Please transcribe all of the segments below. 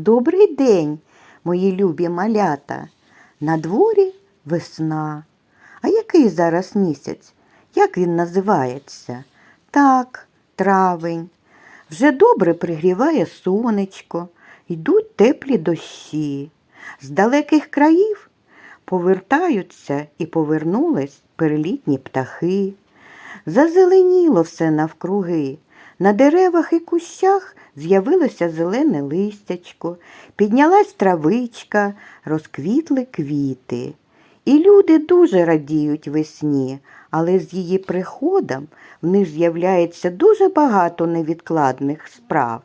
Добрий день, мої любі малята. На дворі весна. А який зараз місяць? Як він називається? Так, травень. Вже добре пригріває сонечко, йдуть теплі дощі. З далеких країв повертаються і повернулись перелітні птахи. Зазеленіло все навкруги. На деревах і кущах з'явилося зелене листячко, піднялась травичка, розквітли квіти. І люди дуже радіють весні, але з її приходом в них з'являється дуже багато невідкладних справ.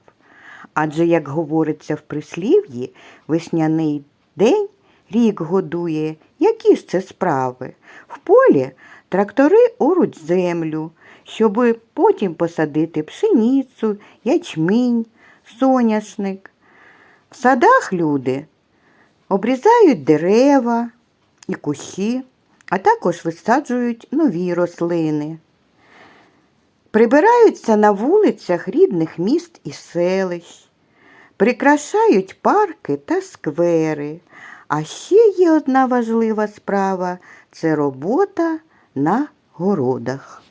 Адже, як говориться в прислів'ї, весняний день рік годує. Які ж це справи? В полі трактори оруть землю, щоб потім посадити пшеницю, ячмінь, соняшник. В садах люди обрізають дерева і кущі, а також висаджують нові рослини. Прибираються на вулицях рідних міст і селищ, прикрашають парки та сквери. А ще є одна важлива справа це робота на городах.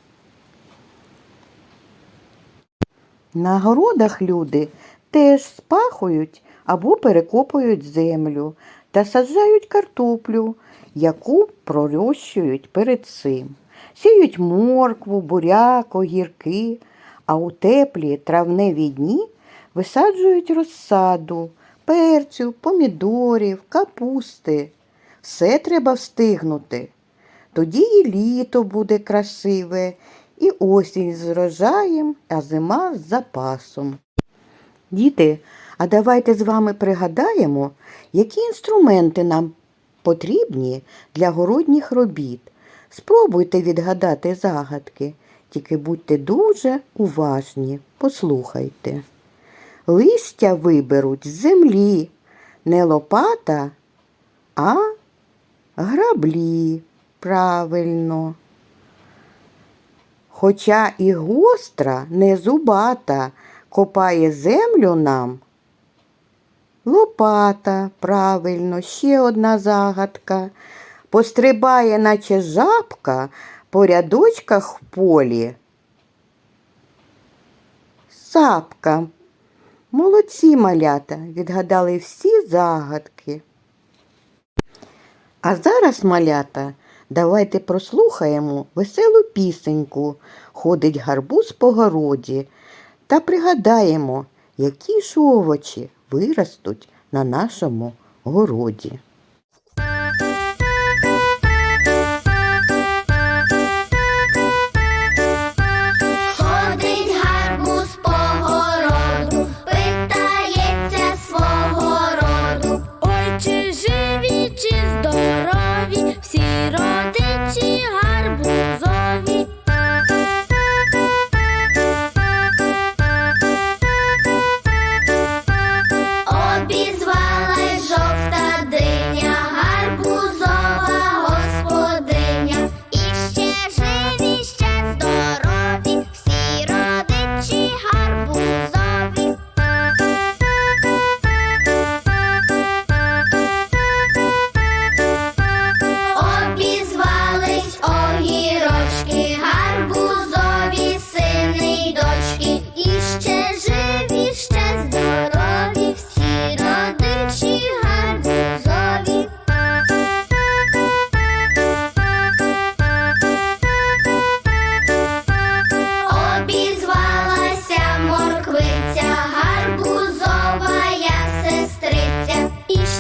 На городах люди теж спахують або перекопують землю та саджають картоплю, яку пророщують перед цим. Сіють моркву, буряк, огірки, а у теплі травневі дні висаджують розсаду, перцю, помідорів, капусти. Все треба встигнути. Тоді і літо буде красиве, і осінь з врожаєм, а зима з запасом. Діти, а давайте з вами пригадаємо, які інструменти нам потрібні для городніх робіт. Спробуйте відгадати загадки, тільки будьте дуже уважні, послухайте. Листя виберуть з землі, не лопата, а граблі. Правильно. Хоча і гостра, не зубата, копає землю нам. Лопата, правильно, ще одна загадка. Пострибає, наче жабка, по рядочках в полі. Сапка. Молодці малята, відгадали всі загадки. А зараз, малята, давайте прослухаємо веселу пісеньку Ходить гарбуз по городі та пригадаємо, які ж овочі виростуть на нашому городі.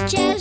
І ще